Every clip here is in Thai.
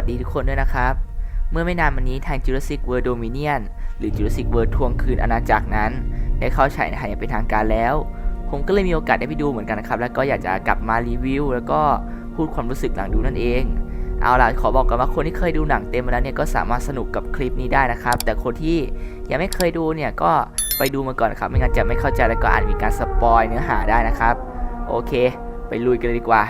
วัสดีทุกคนด้วยนะครับ เมื่อไม่นานมานี้ทาง Jurassic World Dominion หรือ Jurassic World ทวงคืนอาณาจักรนั้น ได้เข้าฉายในไทยอย่างเป็นทางการแล้ว ผมก็เลยมีโอกาสได้ไปดูเหมือนกันนะครับ แล้วก็อยากจะกลับมารีวิว แล้วก็พูดความรู้สึกหลังดูนั่นเอง เอาล่ะขอบอกกันว่าคนที่เคยดูหนังเต็มมาแล้วเนี่ยก็สามารถสนุกกับคลิปนี้ได้นะครับ แต่คนที่ยังไม่เคยดูเนี่ยก็ไปดูมาก่อนครับ ไม่งั้นจะไม่เข้าใจแล้วก็อาจมีการสปอยเนื้อหาได้นะครับ โอเค ไปลุยกันเลยดีกว่า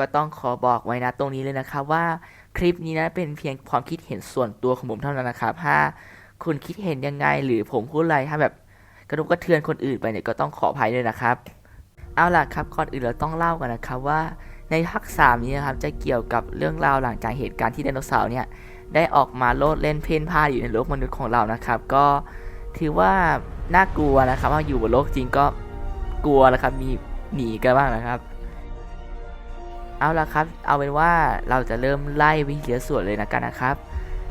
ก็ต้องขอบอกไว้นะตรงนี้เลยนะครับว่าคลิปนี้นะเป็นเพียงความคิดเห็นส่วนตัวของผมเท่านั้นนะครับถ้าคุณคิดเห็นยังไงหรือผมพูดอะไรถ้าแบบกระทบกระเทือนคนอื่นไปเนี่ยก็ต้องขออภัยด้วยนะครับ เอาล่ะครับก่อนอื่นเราต้องเล่ากันนะครับว่าในภาคสามนี้นะครับจะเกี่ยวกับเรื่องราวหลังจากเหตุการณ์ที่ไดโนเสาร์เนี่ยได้ออกมาโลดเล่นเพ่นพ่านอยู่ในโลกมนุษย์ของเรานะครับ ก็ถือว่าน่ากลัวนะครับว่าอยู่บนโลกจริงก็กลัวนะครับมีหนีกันบ้างนะครับ เอาละครับ เอาเป็นว่าเราจะเริ่มไล่วิทีละส่วนเลยนะกันนะครับ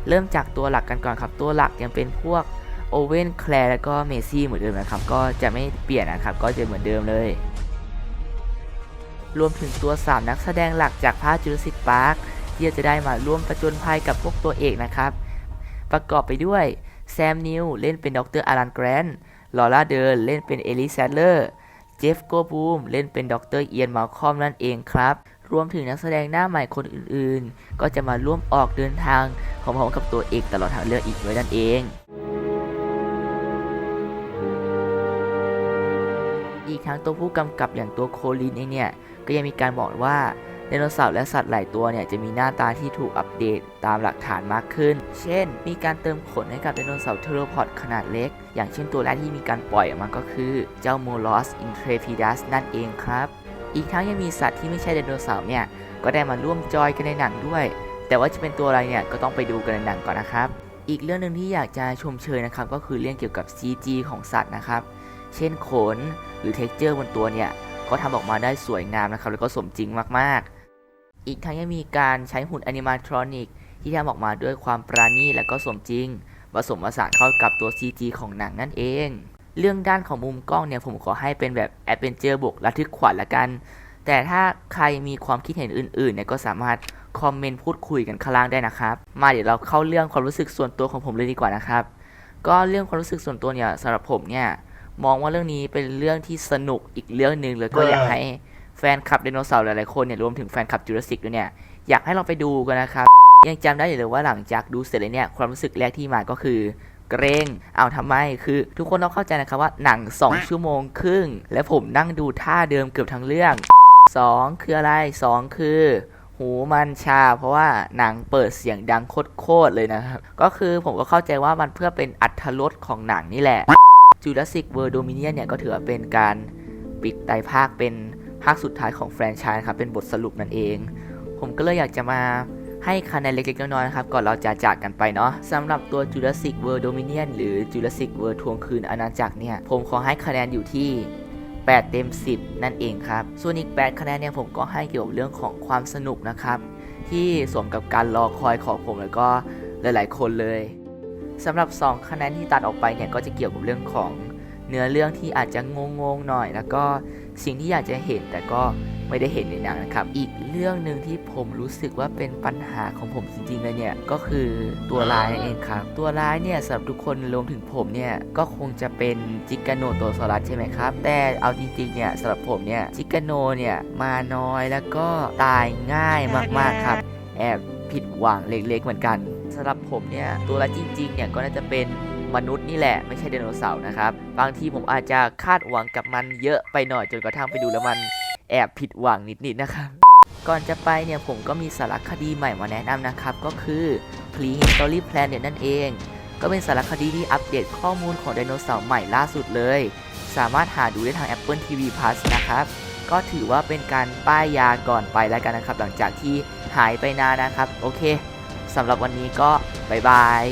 เริ่มจากตัวหลักกันก่อนครับ ตัวหลักยังเป็นพวกโอเว่นแคลร์แล้วก็เมซี่เหมือนเดิมนะครับ ก็จะไม่เปลี่ยนนะครับ ก็จะเหมือนเดิมเลย รวมถึงตัว 3 นักแสดงหลักจากภาคจูราสสิกพาร์คที่จะได้มาร่วมประจนภัยกับพวกตัวเอกนะครับ ประกอบไปด้วยแซมนิวเล่นเป็นดรอารันแกรนลอร่าเดินเล่นเป็นเอลิซแซดเลอร์ เจฟโกบูมเล่นเป็นดรเอียนมาคอมนั่นเองครับ รวมถึงนักแสดงหน้าใหม่คนอื่นๆ ก็จะมาร่วมออกเดินทางพร้อมๆกับตัวเอกตลอดทางเรื่องอีกด้วยนั่นเองอีกทั้งตัวผู้กำกับอย่างตัวโคลินเองเนี่ย ก็ยังมีการบอกว่าไดโนเสาร์และสัตว์หลายตัวเนี่ยจะมีหน้าตาที่ถูกอัปเดตตามหลักฐานมากขึ้น เช่น มีการเติมขนให้กับไดโนเสาร์เทโรพอดขนาดเล็ก อย่างเช่นตัวแรกที่มีการปล่อยออกมาก็คือเจ้าโมลอสอินเทรพิดัสนั่นเองครับ อีกทั้งยังมีสัตว์ที่ไม่ใช่ไดโนเสาร์เนี่ย ก็ได้มาร่วมจอยกันในหนังด้วย แต่ว่าจะเป็นตัวอะไรเนี่ยก็ต้องไปดูกันในหนังก่อนนะครับ อีกเรื่องหนึ่งที่อยากจะชมเชยนะครับ ก็คือเรื่องเกี่ยวกับ CG ของสัตว์นะครับ เช่นขนหรือเท็กเจอร์บนตัวเนี่ยก็ทำออกมาได้สวยงามนะครับ แล้วก็สมจริงมากๆ อีกทั้งยังมีการใช้หุ่นแอนิมาทรอนิกที่ทำออกมาด้วยความปราณีและก็สมจริงผสมผสานเข้ากับตัว CG ของหนังนั่นเอง เรื่องด้านของมุมกล้องเนี่ยผมขอให้เป็นแบบแอดเวนเจอร์บวกระทึกขวัญละกัน แต่ถ้าใครมีความคิดเห็นอื่นๆเนี่ยก็สามารถคอมเมนต์พูดคุยกันข้างล่างได้นะครับ มาเดี๋ยวเราเข้าเรื่องความรู้สึกส่วนตัวของผมเลยดีกว่านะครับ ก็เรื่องความรู้สึกส่วนตัวเนี่ยสำหรับผมเนี่ยมองว่าเรื่องนี้เป็นเรื่องที่สนุกอีกเรื่องหนึ่งเลยก็อยากให้แฟนคลับไดโนเสาร์หลายๆคนเนี่ยรวมถึงแฟนคลับจูราสสิกด้วยเนี่ยอยากให้เราไปดูกันนะครับ ยังจำได้อยู่เลยว่าหลังจากดูเสร็จเลยเนี่ยความรู้สึกแรกที่มาก็คือ เกรงเอาทำไมคือทุกคนต้องเข้าใจนะครับว่าหนัง 2 ชั่วโมงครึ่ง และผมนั่งดูท่าเดิมเกือบทั้งเรื่อง 2 คืออะไร 2 คือหูมันชา เพราะว่าหนังเปิดเสียงดังโคตรเลยนะครับ ก็คือผมก็เข้าใจว่ามันเพื่อเป็นอัธรสของหนังนี่แหละ Jurassic World Dominion เนี่ยก็ถือว่าเป็นการปิดไตภาคเป็นภาคสุดท้ายของแฟรนไชส์ครับเป็นบทสรุปนั่นเอง ผมก็เลยอยากจะมา ให้คะแนนเล็กๆ น้อยๆนะครับก่อนเราจะจากกันไปเนาะสำหรับตัว Jurassic World Dominion หรือ Jurassic World ทวงคืนอาณาจักรเนี่ย ผมขอให้คะแนนอยู่ที่ 8 เต็ม 10 นั่นเองครับ ส่วนอีก 8 คะแนนเนี่ยผมก็ให้เกี่ยวกับเรื่องของความสนุกนะครับ ที่สมกับการรอคอยของผมแล้วก็หลายๆ คนเลยสำหรับ 2 คะแนนที่ตัดออกไปเนี่ยก็จะเกี่ยวกับเรื่องของเนื้อเรื่องที่อาจจะงงๆหน่อย แล้วก็สิ่งที่อยากจะเห็นแต่ก็ ไม่ได้เห็นในหนังนะครับ อีกเรื่องหนึ่งที่ผมรู้สึกว่าเป็นปัญหาของผมจริงๆเลยเนี่ย ก็คือตัวร้ายเองครับ ตัวร้ายเนี่ยสำหรับทุกคนรวมถึงผมเนี่ย ก็คงจะเป็นจิกาโนโตซอรัสใช่ไหมครับ แต่เอาจริงๆเนี่ยสำหรับผมเนี่ยจิกาโนเนี่ยมาน้อยแล้วก็ตายง่ายมากๆครับ แอบผิดหวังเล็กๆเหมือนกันสำหรับผมเนี่ยตัวละจริงๆเนี่ยก็น่าจะเป็นมนุษย์นี่แหละไม่ใช่ไดโนเสาร์นะครับ บางทีผมอาจจะคาดหวังกับมันเยอะไปหน่อยจนกระทั่งไปดูแล้วมัน แอบผิดหวังนิดๆนะครับ ก่อนจะไปเนี่ยผมก็มีสารคดีใหม่มาแนะนำนะครับ ก็คือ Prehistory Planet นั่นเอง ก็เป็นสารคดีที่อัปเดตข้อมูลของไดโนเสาร์ใหม่ล่าสุดเลย สามารถหาดูได้ทาง Apple TV Plus นะครับ ก็ถือว่าเป็นการป้ายยาก่อนไปแล้วกันนะครับ หลังจากที่หายไปนานนะครับ โอเคสำหรับวันนี้ก็บายบาย